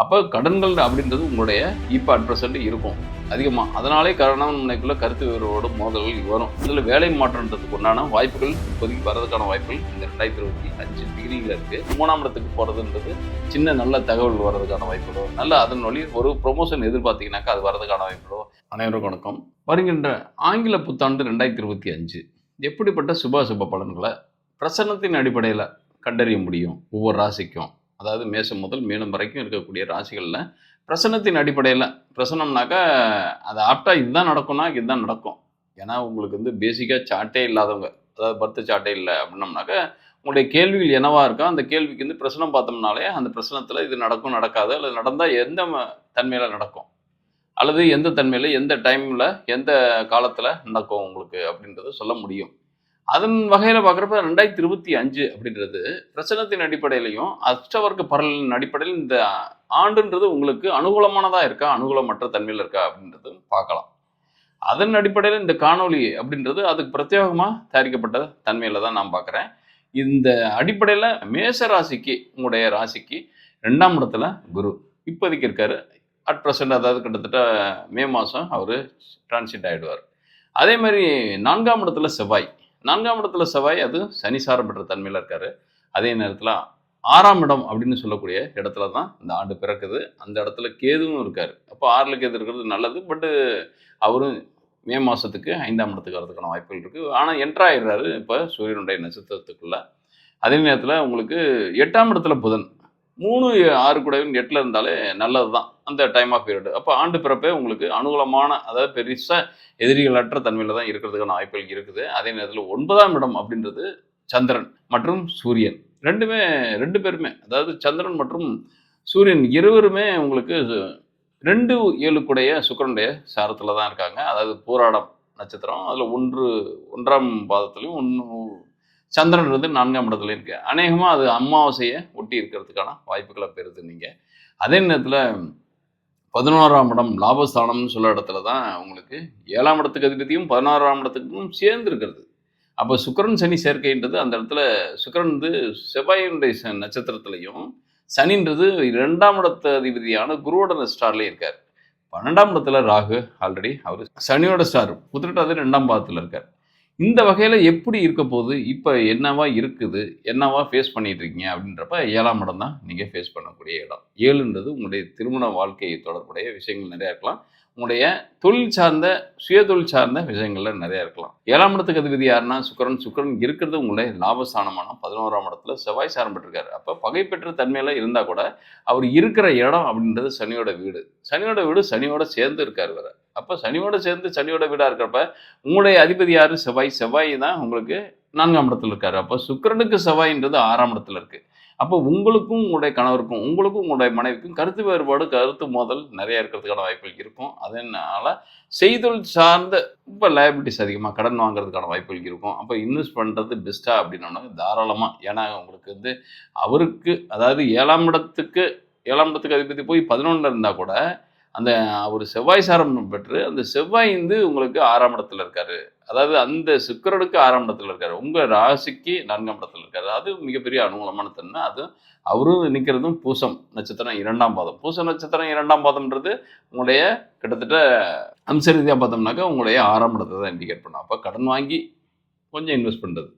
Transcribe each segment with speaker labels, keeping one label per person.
Speaker 1: அப்போ கடன்கள் அப்படின்றது உங்களுடைய இப்போ அட் ப்ரெசென்ட் இருக்கும். அதிகமாக அதனாலே கரணவன் முனைக்குள்ள கருத்து வேறுபாடு மோதல்கள் வரும். இதில் வேலை மாற்றன்றதுக்கு உண்டான வாய்ப்புகள் இப்போதைக்கு வரதுக்கான வாய்ப்புகள் இந்த ரெண்டாயிரத்தி இருபத்தி அஞ்சு டிகிரியில் இருக்குது மூணாம் இடத்துக்கு போகிறதுன்றது சின்ன நல்ல தகவல் வர்றதுக்கான வாய்ப்புகளோ நல்ல அதன் வழி ஒரு ப்ரொமோஷன் எதிர்பார்த்தீங்கன்னாக்கா அது வரதுக்கான வாய்ப்புகளோ அனைவருக்கும் வணக்கம். வருகின்ற ஆங்கில புத்தாண்டு ரெண்டாயிரத்தி இருபத்தி அஞ்சு எப்படிப்பட்ட சுப சுப பலன்களை பிரசன்னத்தின் அடிப்படையில் கண்டறிய முடியும்? ஒவ்வொரு ராசிக்கும். அதாவது மேசம் முதல் மீனம் வரைக்கும் இருக்கக்கூடிய ராசிகளில் பிரசன்னத்தின் அடிப்படையில் பிரசனம்னாக்கா அது ஆப்டாக இதுதான் நடக்கும்னா இதுதான் நடக்கும். ஏன்னா உங்களுக்கு வந்து பேசிக்காக சார்ட்டே இல்லாதவங்க அதாவது பர்த் சாட்டே இல்லை அப்படின்னம்னாக்கா உங்களுடைய கேள்விகள் என்னவா இருக்கோ அந்த கேள்விக்கு வந்து பிரசனம் பார்த்தோம்னாலே அந்த பிரசனத்தில் இது நடக்கும் நடக்காது அல்லது நடந்தால் எந்த தன்மையில் நடக்கும். அல்லது எந்த தன்மையில் எந்த டைமில் எந்த காலத்தில் நடக்கும் உங்களுக்கு அப்படின்றத சொல்ல முடியும். அதன் வகையில் பார்க்குறப்ப ரெண்டாயிரத்தி இருபத்தி அஞ்சு அப்படின்றது பிரச்சனத்தின் அடிப்படையிலையும் அஷ்டவர்க்க பரலின் அடிப்படையில் இந்த ஆண்டுன்றது உங்களுக்கு அனுகூலமானதாக இருக்கா அனுகூலமற்ற தன்மையில் இருக்கா அப்படின்றது பார்க்கலாம். அதன் அடிப்படையில் இந்த காணொளி அப்படின்றது அதுக்கு பிரத்யேகமாக தயாரிக்கப்பட்ட தன்மையில் தான் நான் பார்க்குறேன். இந்த அடிப்படையில் மேச ராசிக்கு உங்களுடைய ராசிக்கு ரெண்டாம் இடத்துல குரு இப்போதைக்கு இருக்கார். அட் ப்ரெசண்ட் அதாவது கிட்டத்தட்ட மே மாதம் அவர் டிரான்சிட் ஆகிடுவார் அதே மாதிரி நான்காம் இடத்துல செவ்வாய். நான்காம் இடத்துல செவ்வாய் அது சனி சாரம் பெற்ற தன்மையில் இருக்கார். அதே நேரத்தில் ஆறாம் இடம் அப்படின்னு சொல்லக்கூடிய இடத்துல தான் இந்த ஆண்டு பிறக்குது. அந்த இடத்துல கேதுவும் இருக்கார். அப்போ ஆறில் கேது இருக்கிறது நல்லது. பட்டு அவரும் மே மாதத்துக்கு ஐந்தாம் இடத்துக்கு வரதுக்கான வாய்ப்புகள் இருக்குது ஆனால் என்ட்ராயிடுறாரு இப்போ சூரியனுடைய நட்சத்திரத்துக்குள்ளே. அதே நேரத்தில் உங்களுக்கு எட்டாம் இடத்துல புதன். மூணு ஆறு கூடவும் எட்டில் இருந்தாலே நல்லது தான் அந்த டைம் ஆஃப் பீரியட் அப்போ ஆண்டு பிறப்பே உங்களுக்கு அனுகூலமான அதாவது பெருசாக எதிரிகளற்ற தன்மையில் தான் இருக்கிறதுக்கான வாய்ப்புகள் இருக்குது. அதே நேரத்தில் ஒன்பதாம் இடம் அப்படின்றது சந்திரன் மற்றும் சூரியன். ரெண்டுமே ரெண்டு பேருமே அதாவது சந்திரன் மற்றும் சூரியன் இருவருமே உங்களுக்கு ரெண்டு ஏழுக்குடைய சுக்கிரனுடைய சாரத்தில் தான் இருக்காங்க. அதாவது பூராடம் நட்சத்திரம். அதில் ஒன்று ஒன்றாம் பாதத்துலையும் ஒன்று சந்திரன் வந்து நான்காம் இடத்துல இருக்கு. அநேகமாக அது அமாவாசையை ஒட்டி இருக்கிறதுக்கான வாய்ப்புகளை பெறுது நீங்கள் அதே நேரத்தில் பதினோராம் இடம் லாபஸ்தானம்னு சொல்ல இடத்துல தான் உங்களுக்கு ஏழாம் இடத்துக்கு அதிபதியும் பதினாறாம் இடத்துக்கும் சேர்ந்து இருக்கிறது. அப்போ சுக்கிரன் சனி சேர்க்கைன்றது அந்த இடத்துல சுக்கரன் வந்து செவ்வாயினுடைய ச- சனின்றது இரண்டாம் இடத்த அதிபதியான குருவோட ஸ்டார்லேயும் இருக்கார். பன்னெண்டாம் இடத்துல ராகு ஆல்ரெடி அவர் சனியோட ஸ்டார். புதிரெட்டாவது ரெண்டாம் பாதத்தில் இருக்கார். இந்த வகையில் எப்படி இருக்க போகுது? இப்போ என்னவா இருக்குது? என்னவா ஃபேஸ் பண்ணிகிட்ருக்கீங்க இருக்கீங்க? அப்படின்றப்ப ஏழாம் இடம் தான் நீங்கள் ஃபேஸ் பண்ணக்கூடிய இடம். ஏழுன்றது உங்களுடைய திருமண வாழ்க்கையை தொடர்புடைய விஷயங்கள் நிறையா இருக்கலாம். உங்களுடைய தொழில் சார்ந்த சுய தொழில் சார்ந்த விஷயங்கள்ல நிறையா இருக்கலாம். ஏழாம் இடத்துக்கு அதிபதி யாருன்னா சுக்கிரன். சுக்கிரன் இருக்கிறது உங்களுடைய லாபஸ்தானமான பதினோராம் இடத்துல செவ்வாய் சாரம் அப்போ பகைப்பெற்ற தன்மையில் இருந்தால் கூட அவர் இருக்கிற இடம் அப்படின்றது சனியோட வீடு. சனியோட வீடு சனியோட சேர்ந்து இருக்கார் வேறு. அப்போ சனியோட சேர்ந்து சனியோட வீடாக இருக்கிறப்ப உங்களுடைய அதிபதி யார்? செவ்வாய். செவ்வாய் தான் உங்களுக்கு நான்காம் இடத்துல இருக்காரு. அப்போ சுக்கிரனுக்கு செவ்வாயின்றது ஆறாம் இடத்துல இருக்குது அப்போ உங்களுக்கும் உங்களுடைய கணவருக்கும் உங்களுக்கும் உங்களுடைய மனைவிக்கும் கருத்து வேறுபாடு கருத்து மோதல் நிறைய இருக்கிறதுக்கான வாய்ப்புகள் இருக்கும். அதனால செய்தொழில் சார்ந்த இப்போ லைபிலிட்டிஸ் அதிகமாக கடன் வாங்குறதுக்கான வாய்ப்புகள் இருக்கும். அப்போ இன்வெஸ்ட் பண்ணுறது பெஸ்ட்டாக அப்படின்னா தாராளமாக ஏன்னா உங்களுக்கு வந்து அவருக்கு அதாவது ஏழாம் இடத்துக்கு ஏழாம் இடத்துக்கு அதிபதி போய் பதினொன்றில் இருந்தால் கூட அந்த அவர் செவ்வாய் சாரம் பெற்று அந்த செவ்வாய் வந்து உங்களுக்கு ஆறாம் இடத்துல இருக்காரு. அதாவது அந்த சுக்கரனுக்கு ஆறாம் இடத்துல இருக்காரு. உங்க ராசிக்கு நான்காம் இடத்துல இருக்காரு. அது மிகப்பெரிய அனுகூலமான தன்மை. அது அவரும் நிற்கிறதும் பூசம் நட்சத்திரம் இரண்டாம் பாதம். பூச நட்சத்திரம் இரண்டாம் பாதம்ன்றது உங்களுடைய கிட்டத்தட்ட அம்ச ரீதியாக பார்த்தோம்னாக்கா உங்களுடைய ஆறாம் இடத்தை தான் இண்டிகேட் பண்ணும். அப்போ கடன் வாங்கி கொஞ்சம் இன்வெஸ்ட் பண்ணுறது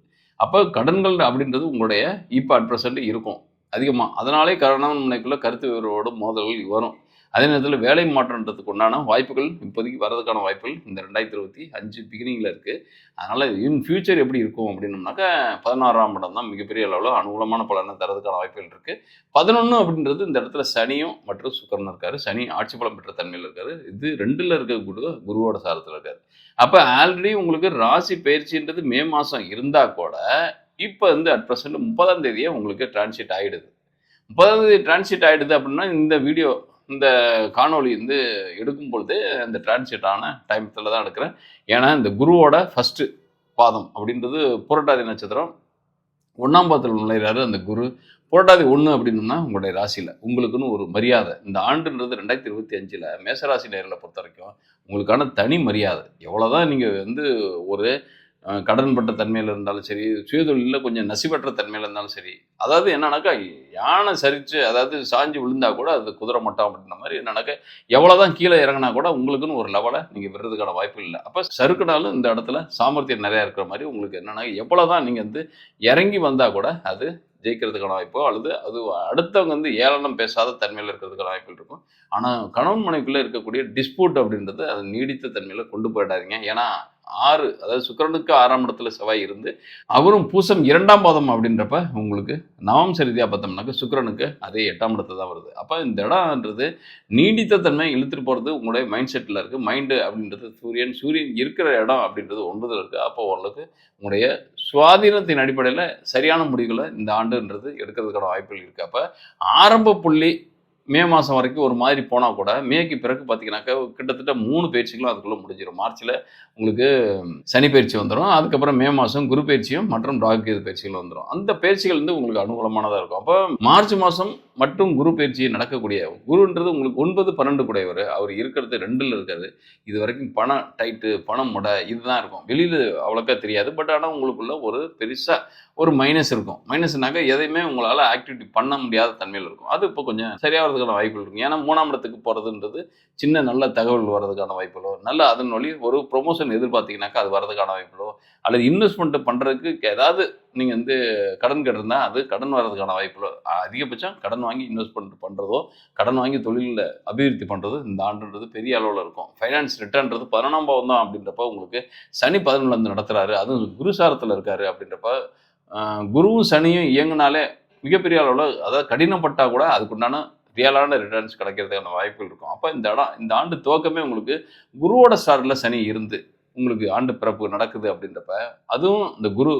Speaker 1: அப்போ கடன்கள் அப்படின்றது உங்களுடைய இப்போ அட் ப்ரெசென்ட் இருக்கும். அதிகமாக அதனாலே கரணவன் முனைக்குள்ள கருத்து வேறுபாடு மோதல்கள் வரும். அதே நேரத்தில் வேலை மாற்றன்றதுக்கு உண்டான வாய்ப்புகள் இப்போதைக்கு வரதுக்கான வாய்ப்புகள் இந்த ரெண்டாயிரத்தி இருபத்தி அஞ்சு பிகினிங்கில் இருக்குது அதனால் இன் ஃபியூச்சர் எப்படி இருக்கும் அப்படின்னோம்னாக்க பதினாறாம் இடம் தான் மிகப்பெரிய அளவில் அனுகூலமான பலனை தரதுக்கான வாய்ப்புகள் இருக்குது பதினொன்று அப்படின்றது இந்த இடத்துல சனியும் மற்றும் சுக்கரனும் இருக்கார். சனி ஆட்சி பலம் பெற்ற தன்மையில் இருக்கார். இது ரெண்டில் இருக்க குரு குருவோட சாரத்தில் இருக்கார். அப்போ ஆல்ரெடி உங்களுக்கு ராசி பயிற்சின்றது மே மாதம் இருந்தால் கூட இப்போ வந்து அட் ப்ரெசென்ட் முப்பதாம் தேதியே உங்களுக்கு டிரான்சிட் ஆகிடுது முப்பதாம் தேதி டிரான்சிட் ஆகிடுது அப்படின்னா இந்த வீடியோ இந்த காணொளி வந்து எடுக்கும் பொழுது அந்த டிரான்சிட் ஆன டைமத்தில் தான் எடுக்கிறேன். ஏன்னா இந்த குருவோட ஃபஸ்ட்டு பாதம் அப்படின்றது புரட்டாதி நட்சத்திரம் ஒன்றாம் பாதத்தில் நுழைகிறாரு அந்த குரு. புரட்டாதி ஒன்று அப்படின்னா உங்களுடைய ராசியில். உங்களுக்குன்னு ஒரு மரியாதை. இந்த ஆண்டுன்றது ரெண்டாயிரத்தி இருபத்தி அஞ்சில் மேசராசி நேரில் பொறுத்த வரைக்கும் உங்களுக்கான தனி மரியாதை. எவ்வளோ தான் நீங்கள் வந்து ஒரு கடன்பட்ட தன்மையில் இருந்தாலும் சரி சுயதொழிலில் கொஞ்சம் நசிவற்ற தன்மையில் இருந்தாலும் சரி அதாவது என்னன்னாக்கா யானை சரிச்சு அதாவது சாஞ்சு விழுந்தா கூட அது குதிரை மட்டம் அப்படின்ற மாதிரி என்னன்னாக்கா எவ்வளோதான் கீழே இறங்கினா கூட உங்களுக்குன்னு ஒரு லெவலை நீங்கள் விடுறதுக்கான வாய்ப்பு இல்லை. அப்போ சறுக்குனாலும் இந்த இடத்துல சாமர்த்தியம் நிறையா இருக்கிற மாதிரி உங்களுக்கு என்னன்னா எவ்வளோதான் நீங்கள் வந்து இறங்கி வந்தால் கூட அது ஜெயிக்கிறதுக்கான வாய்ப்போ அல்லது அது அடுத்தவங்க வந்து ஏளனம் பேசாத தன்மையில் இருக்கிறதுக்கான வாய்ப்புகள் இருக்கும். ஆனால் கணவன் மனைவிக்குள்ளே இருக்கக்கூடிய டிஸ்பியூட் அப்படின்றது அது நீடித்த தன்மையில் கொண்டு போயிடாதீங்க. ஏன்னா ஆறு அதாவது சுக்கரனுக்கு ஆறாம் இடத்துல செவ்வாய் இருந்து அவரும் பூசம் இரண்டாம் பாதம் அப்படின்றப்ப உங்களுக்கு நவம் சரிதியாக பார்த்தோம்னாக்க சுக்கரனுக்கு அதே எட்டாம் இடத்துல தான் வருது. அப்போ இந்த இடம்ன்றது நீடித்த தன்மை இழுத்துட்டு போகிறது உங்களுடைய மைண்ட் செட்டில் இருக்குது மைண்டு அப்படின்றது சூரியன் சூரியன் இருக்கிற இடம் அப்படின்றது ஒன்பதில் இருக்குது அப்போ உங்களுக்கு உங்களுடைய சுவாதீனத்தின் அடிப்படையில் சரியான முடிவுகளை இந்த ஆண்டுன்றது எடுக்கிறதுக்கான வாய்ப்புகள் இருக்குது அப்போ ஆரம்ப புள்ளி மே மாதம் வரைக்கும் ஒரு மாதிரி போனால் கூட மேக்கு பிறகு பார்த்தீங்கன்னாக்கா கிட்டத்தட்ட மூணு பயிற்சிகளும் அதுக்குள்ளே முடிஞ்சிடும் மார்ச்சில் உங்களுக்கு சனி பயிற்சி வந்துடும் அதுக்கப்புறம் மே மாதம் குரு பயிற்சியும் மற்றும் டாக் ராகு பயிற்சிகளும் வந்துடும் அந்த பயிற்சிகள் வந்து உங்களுக்கு அனுகூலமானதாக இருக்கும். அப்போ மார்ச் மாதம் மட்டும் குரு பயிற்சி நடக்கக்கூடிய குருன்றது உங்களுக்கு ஒன்பது பன்னெண்டு கூடையவர். அவர் இருக்கிறது ரெண்டில் இருக்காது இது வரைக்கும் பணம் டைட்டு பணம் முடை இதுதான் இருக்கும். வெளியில் அவ்வளோக்கா தெரியாது. பட் ஆனால் உங்களுக்குள்ள ஒரு பெருசாக ஒரு மைனஸ் இருக்கும். மைனஸ்னாக்க எதையுமே உங்களால் ஆக்டிவிட்டி பண்ண முடியாத தன்மையில் இருக்கும். அது இப்போ கொஞ்சம் சரியாகிறதுக்கான வாய்ப்புகள் இருக்கும். ஏன்னா மூணாம் இடத்துக்கு போகிறதுன்றது சின்ன நல்ல தகவல் வர்றதுக்கான வாய்ப்புகளோ நல்ல அதன் வழி ஒரு ப்ரொமோஷன் எதிர்பார்த்தீங்கன்னாக்கா அது வர்றதுக்கான வாய்ப்புகளோ அல்லது இன்வெஸ்ட்மெண்ட்டு பண்ணுறதுக்கு ஏதாவது நீங்கள் வந்து கடன் கேட்டிருந்தா அது கடன் வர்றதுக்கான வாய்ப்புகளோ அதிகபட்சம் கடன் வாங்கி இன்வெஸ்ட் பண்ணிட்டு பண்ணுறதோ கடன் வாங்கி தொழிலில் அபிவிருத்தி பண்ணுறது இந்த ஆண்டுன்றது பெரிய அளவில் இருக்கும். ஃபைனான்ஸ் ரிட்டர்ன்றது பதினொன்றாம் பாவம் தான் அப்படின்றப்ப உங்களுக்கு சனி பதினொன்று நடத்துகிறாரு அதுவும் குருசாரத்தில் இருக்காரு அப்படின்றப்ப குருவும் சனியும் இயங்குனாலே மிகப்பெரிய அளவில் அதாவது கடினப்பட்டால் கூட அதுக்குண்டான ரியலான ரிட்டர்ன்ஸ் கிடைக்கிறதுக்கான வாய்ப்புகள் இருக்கும். அப்போ இந்த இடம் இந்த ஆண்டு துவக்கமே உங்களுக்கு குருவோட ஸ்டாரில் சனி இருந்து உங்களுக்கு ஆண்டு பிறப்பு நடக்குது அப்படின்றப்ப அதுவும் இந்த குரு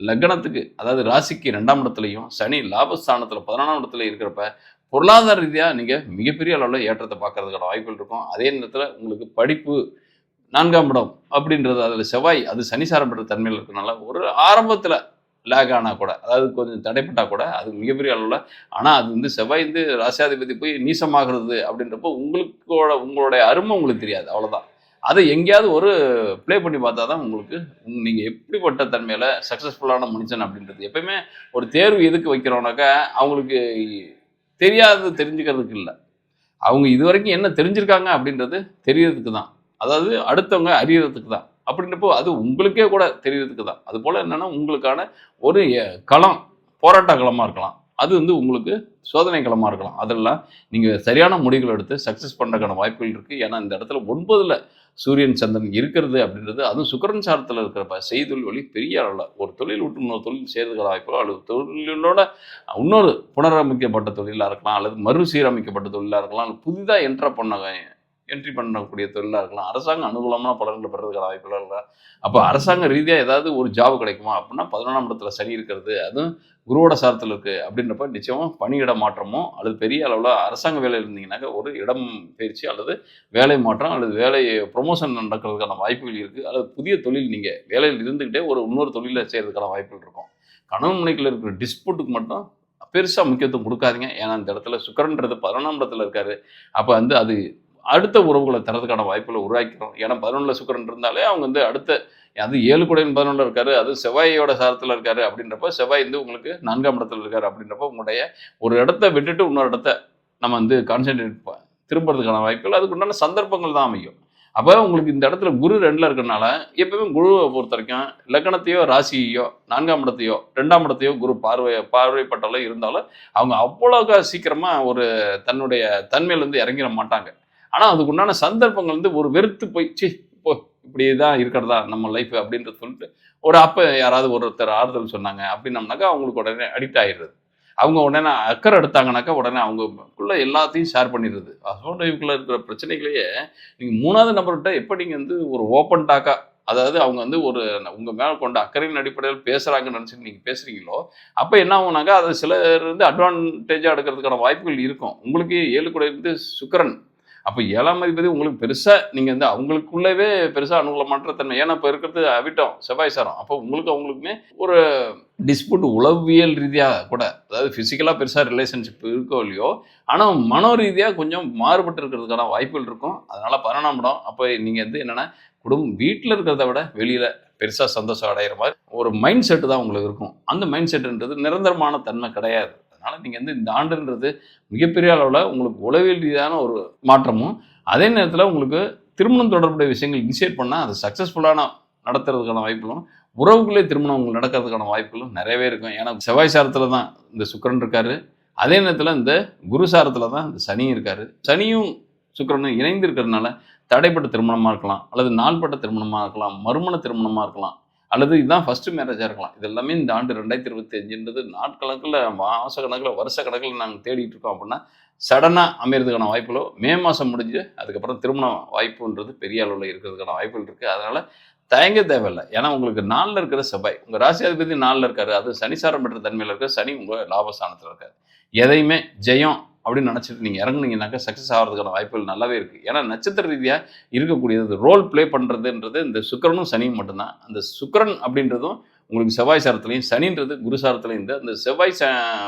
Speaker 1: லக்னத்துக்கு அதாவது ராசிக்கு ரெண்டாம் இடத்துலையும் சனி லாபஸ்தானத்தில் பதினொன்றாம் இடத்துல இருக்கிறப்ப பொருளாதார ரீதியாக நீங்கள் மிகப்பெரிய அளவில் ஏற்றத்தை பார்க்கறதுக்கான வாய்ப்புகள் இருக்கும். அதே நேரத்தில் உங்களுக்கு படிப்பு நான்காம் இடம் அப்படின்றது அதில் செவ்வாய் அது சனி சாரப்பட்ட தன்மையில் இருக்கனால ஒரு ஆரம்பத்தில் லேக் ஆனால் கூட அதாவது கொஞ்சம் தடைப்பட்டால் கூட அது மிகப்பெரிய அளவில் ஆனால் அது வந்து செவ்வாய் வந்து ராசியாதிபதி போய் நீசமாகிறது அப்படின்றப்போ உங்களுக்கோட உங்களுடைய அருமை உங்களுக்கு தெரியாது அவ்வளோதான் அதை எங்கேயாவது ஒரு ப்ளே பண்ணி பார்த்தா தான் உங்களுக்கு நீங்கள் எப்படிப்பட்ட தன்மையில் சக்ஸஸ்ஃபுல்லான மனுஷன் அப்படின்றது. எப்பயுமே ஒரு தேர்வு எதுக்கு வைக்கிறோம்னாக்கா அவங்களுக்கு தெரியாது தெரிஞ்சுக்கிறதுக்கு இல்லை. அவங்க இது வரைக்கும் என்ன தெரிஞ்சிருக்காங்க அப்படின்றது தெரியறதுக்கு தான். அதாவது அடுத்தவங்க அறியறதுக்கு தான். அப்படின்றப்போ அது உங்களுக்கே கூட தெரியறதுக்கு தான். அது போல் என்னென்னா உங்களுக்கான ஒரு களம் போராட்ட களமாக இருக்கலாம். அது வந்து உங்களுக்கு சோதனை களமாக இருக்கலாம். அதெல்லாம் நீங்கள் சரியான முடிவுகள் எடுத்து சக்ஸஸ் பண்ணுறதுக்கான வாய்ப்புகள் இருக்குது ஏன்னா இந்த இடத்துல ஒன்பதில் சூரியன் சந்திரன் இருக்கிறது அப்படின்றது அதுவும் சுக்கரன் சாரத்தில் இருக்கிறப்ப செய்தொழில் வழி பெரிய அளவில் ஒரு தொழில் விட்டு இன்னொரு தொழில் சேர்த்துக்கிற வாய்ப்போ அல்லது தொழிலோட இன்னொரு புனரமைக்கப்பட்ட தொழிலாக இருக்கலாம் அல்லது மறுசீரமைக்கப்பட்ட தொழிலாக இருக்கலாம் அல்லது புதிதாக என்ட்ரா பண்ண என்ட்ரி பண்ணக்கூடிய தொழிலாக இருக்கலாம். அரசாங்கம் அனுகூலமான பலன்கள் பெறதுக்கான வாய்ப்புகள் இருக்கலாம் அப்போ அரசாங்க ரீதியாக ஏதாவது ஒரு ஜாப் கிடைக்குமா அப்படின்னா பதினொன்றாம் இடத்துல சனி இருக்கிறது அதுவும் குருவோட சாரத்தில் இருக்குது அப்படின்றப்ப நிச்சயமாக பணியிட மாற்றமோ அல்லது பெரிய அளவில் அரசாங்க வேலையில் இருந்தீங்கன்னாக்கா ஒரு இடம் பயிற்சி அல்லது வேலை மாற்றம் அல்லது வேலை ப்ரொமோஷன் நடக்கிறதுக்கான வாய்ப்புகள் இருக்குது அல்லது புதிய தொழில் நீங்கள் வேலையில் இருந்துக்கிட்டே ஒரு இன்னொரு தொழிலை செய்கிறதுக்கான வாய்ப்புகள் இருக்கும். கணவன் மனைக்குள்ள இருக்கிற டிஸ்பியூட்டுக்கு மட்டும் பெருசாக முக்கியத்துவம் கொடுக்காதீங்க. ஏன்னா அந்த இடத்துல சுக்கரன்றது பதினொன்றாம் இடத்துல இருக்காரு. அப்போ வந்து அது அடுத்த உறவுகளை தரதுக்கான வாய்ப்புகளை உருவாக்கிறோம் ஏன்னா பதினொன்றில் சுக்கரன் இருந்தாலே அவங்க வந்து அடுத்த அது ஏழு குடையின் பதினொன்றில் இருக்காரு அது செவ்வாயோட சாரத்தில் இருக்காரு அப்படின்றப்ப செவ்வாய் வந்து உங்களுக்கு நான்காம் இடத்துல இருக்காரு அப்படின்றப்ப உங்களுடைய ஒரு இடத்த விட்டுட்டு இன்னொரு இடத்த நம்ம வந்து கான்சென்ட்ரேட் திரும்புறதுக்கான வாய்ப்புகள் அதுக்கு உண்டான சந்தர்ப்பங்கள் தான் அமையும். அப்போ உங்களுக்கு இந்த இடத்துல குரு ரெண்டில் இருக்கிறனால எப்பவுமே குருவை பொறுத்த வரைக்கும் லக்கணத்தையோ ராசியையோ நான்காம் இடத்தையோ ரெண்டாம் இடத்தையோ குரு பார்வை பார்வைப்பட்டாலோ இருந்தாலும் அவங்க அவ்வளோக்கா சீக்கிரமாக ஒரு தன்னுடைய தன்மையிலேருந்து இறங்கிட மாட்டாங்க. ஆனால் அதுக்கு உண்டான சந்தர்ப்பங்கள் வந்து ஒரு வெறுத்து போய் இப்போ இப்படி தான் இருக்கிறதா நம்ம லைஃப் அப்படின்றது சொல்லிட்டு ஒரு அப்போ யாராவது ஒருத்தர் ஆறுதல் சொன்னாங்க அப்படின்னம்னாக்கா அவங்களுக்கு உடனே அடிக்ட் ஆயிடுறது. அவங்க உடனே அக்கறை எடுத்தாங்கனாக்கா உடனே அவங்களுக்குள்ள எல்லாத்தையும் ஷேர் பண்ணிடுறது. ஹஸ்பண்ட் ஒய்ஃப்குள்ள இருக்கிற பிரச்சனைகளையே நீங்கள் மூணாவது நபர்கிட்ட எப்படி நீங்கள் வந்து ஒரு ஓப்பன் டாக்கா அதாவது அவங்க வந்து ஒரு உங்கள் மேலே கொண்ட அக்கறையின் அடிப்படையில் பேசுகிறாங்கன்னு நினச்சிட்டு நீங்கள் பேசுகிறீங்களோ அப்போ என்ன ஆகுனாக்கா அது சிலர் வந்து அட்வான்டேஜாக எடுக்கிறதுக்கான வாய்ப்புகள் இருக்கும். உங்களுக்கு ஏழு கூட இருந்து சுக்கரன் அப்போ ஏழாம் அதிபதி உங்களுக்கு பெருசாக நீங்கள் வந்து அவங்களுக்குள்ளவே பெருசாக அனுகூலமற்ற தன்மை ஏன்னா இப்போ இருக்கிறது அவிட்டம் செவ்வாய் சாரம். அப்போ உங்களுக்கு அவங்களுக்குமே ஒரு டிஸ்பியூட் உளவியல் ரீதியாக கூட அதாவது ஃபிசிக்கலாக பெருசாக ரிலேஷன்ஷிப் இருக்கோ இல்லையோ ஆனால் மனோ ரீதியாக கொஞ்சம் மாறுபட்டு இருக்கிறதுக்கான வாய்ப்புகள் இருக்கும். அதனால் பதினொன்றாம் இடம். அப்போ நீங்கள் வந்து என்னென்னா குடும்பம் வீட்டில் இருக்கிறத விட வெளியில் பெருசாக சந்தோஷம் அடைகிற மாதிரி ஒரு மைண்ட் செட்டு தான் உங்களுக்கு இருக்கும். அந்த மைண்ட் செட்டுன்றது நிரந்தரமான தன்மை கிடையாது. அதனால் நீங்கள் வந்து இந்த ஆண்டுன்றது மிகப்பெரிய அளவில் உங்களுக்கு உளவியல் ரீதியான ஒரு மாற்றமும் அதே நேரத்தில் உங்களுக்கு திருமணம் தொடர்புடைய விஷயங்கள் இனிஷியேட் பண்ணால் அது சக்ஸஸ்ஃபுல்லான நடத்துறதுக்கான வாய்ப்புகளும் உறவுக்குள்ளே திருமணம் உங்களுக்கு நடக்கிறதுக்கான வாய்ப்புகளும் நிறையவே இருக்கும். ஏன்னா செவ்வாய் சாரத்தில் தான் இந்த சுக்கரன் இருக்கார். அதே நேரத்தில் இந்த குரு சாரத்தில் தான் இந்த சனியும் இருக்கார். சனியும் சுக்கிரனும் இணைந்து இருக்கிறதுனால தடைப்பட்ட திருமணமாக இருக்கலாம் அல்லது நாள்பட்ட திருமணமாக இருக்கலாம் மறுமண திருமணமாக இருக்கலாம். அல்லது இதுதான் ஃபர்ஸ்ட் மேரேஜாக இருக்கலாம். இது எல்லாமே இந்த ஆண்டு ரெண்டாயிரத்தி இருபத்தி அஞ்சுன்றது நாட்கணக்கில் மாத கணக்கில் வருஷ கணக்கில் நாங்கள் தேடிட்டு இருக்கோம் அப்படின்னா சடனாக அமையிறதுக்கான வாய்ப்புகளோ மே மாதம் முடிஞ்சு அதுக்கப்புறம் திருமண வாய்ப்புன்றது பெரிய அளவில் இருக்கிறதுக்கான வாய்ப்புகள் இருக்குது அதனால் தயங்க தேவையில்லை. ஏன்னா உங்களுக்கு நாளில் இருக்கிற செவ்வாய் உங்கள் ராசியாதிபதி நாளில் இருக்காரு. அது சனிசாரம் பெற்ற தன்மையில் இருக்க சனி உங்கள் லாபஸ்தானத்தில் இருக்காரு. எதையுமே ஜெயம் அப்படின்னு நினச்சிட்டு நீங்கள் இறங்குனீங்கன்னாக்கா சக்ஸஸ் ஆகிறதுக்கான வாய்ப்புகள் நல்லாவே இருக்குது ஏன்னா நட்சத்திர ரீதியாக இருக்கக்கூடியது ரோல் ப்ளே பண்ணுறதுன்றது இந்த சுக்கரனும் சனியும் மட்டும்தான். அந்த சுக்கிரன் அப்படின்றதும் உங்களுக்கு செவ்வாய் சாரத்துலையும் சனின்றது குரு சாரத்துலையும் இந்த அந்த செவ்வாய் ச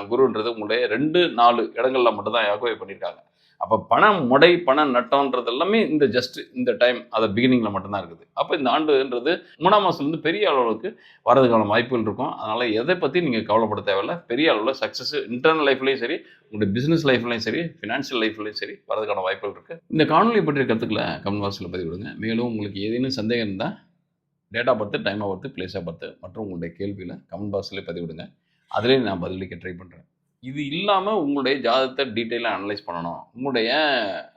Speaker 1: குருன்றது உங்களுடைய ரெண்டு நாலு இடங்களில் மட்டும்தான் யாகவே பண்ணியிருக்காங்க அப்போ பணம் முடை பண நட்டம்ன்றது எல்லாமே இந்த ஜஸ்ட் இந்த டைம் அதை பிகினிங்கில் மட்டும்தான் இருக்குது. அப்போ இந்த ஆண்டுன்றது மூணாம் மாதத்துலேருந்து பெரிய அளவுக்கு வரதுக்கான வாய்ப்புகள் இருக்கும். அதனால் எதை பற்றி நீங்கள் கவலைப்பட தேவையில்ல. பெரிய அளவில் சக்ஸஸ் இன்டர்னல் லைஃப்லேயும் சரி உங்களுடைய பிஸ்னஸ் லைஃப்லையும் சரி ஃபினான்ஷியல் லைஃப்லையும் சரி வரதுக்கான வாய்ப்புகள் இருக்குது இந்த காணொலி பற்றிய கருத்துக்களை கமெண்ட் பாக்ஸில் பதிவு விடுங்க. மேலும் உங்களுக்கு ஏதேனும் சந்தேகம் இருந்தால் டேட்டா பார்த்து டைமாக டைம் பிளேஸாக பார்த்து பர்த்து மற்றும் உங்களுடைய கேள்வியில் கமெண்ட் பாக்ஸ்லேயே பதிவிடுங்க அதிலே நான் பதிலளிக்க ட்ரை பண்ணுறேன் இது இல்லாமல் உங்களுடைய ஜாதகத்தை டீட்டெயிலாக அனலைஸ் பண்ணணும். உங்களுடைய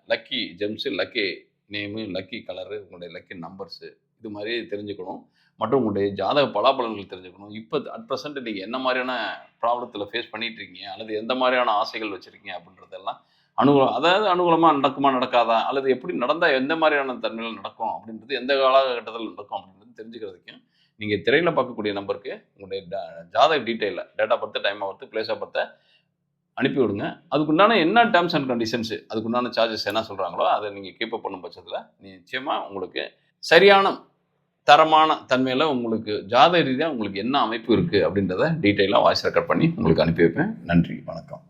Speaker 1: lucky gems lucky name lucky colour உங்களுடைய லக்கி நம்பர்ஸு இது மாதிரி தெரிஞ்சுக்கணும். மற்றும் உங்களுடைய ஜாதக பலாபலன்கள் தெரிஞ்சுக்கணும். இப்போ அட் ப்ரெசென்ட் நீங்கள் என்ன மாதிரியான ப்ராப்ளத்தில் ஃபேஸ் பண்ணிட்டு இருக்கீங்க அல்லது எந்த மாதிரியான ஆசைகள் வச்சுருக்கீங்க? அப்படின்றதெல்லாம் அனுகூலம் அதாவது அனுகூலமாக நடக்குமா நடக்காதா? அல்லது எப்படி நடந்தால் எந்த மாதிரியான தன்மையில் நடக்கும்? அப்படின்றது எந்த காலகட்டத்தில் நடக்கும்? அப்படின்றது தெரிஞ்சுக்கிறதுக்கும் நீங்கள் திரையில் பார்க்கக்கூடிய நம்பருக்கு உங்களுடைய டா- ஜாதக டீட்டெயிலில் டேட்டா பர்த்து டைம் ஆகிறது பர்த்து பிளேஸ் ஆஃப் பர்த்தை அனுப்பி விடுங்க. அதுக்குண்டான என்ன டேர்ம்ஸ் அண்ட் கண்டிஷன்ஸு அதுக்குண்டான சார்ஜஸ் என்ன சொல்கிறாங்களோ அதை நீங்கள் கீப்பப் பண்ணும் பட்சத்தில் நிச்சயமாக உங்களுக்கு சரியான தரமான தன்மையில் உங்களுக்கு ஜாத ரீதியாக உங்களுக்கு என்ன அமைப்பு இருக்குது அப்படின்றத டீட்டெயிலாக வாய்ஸ் ரெக்கார்ட் பண்ணி உங்களுக்கு அனுப்பி வைப்பேன். நன்றி. வணக்கம்.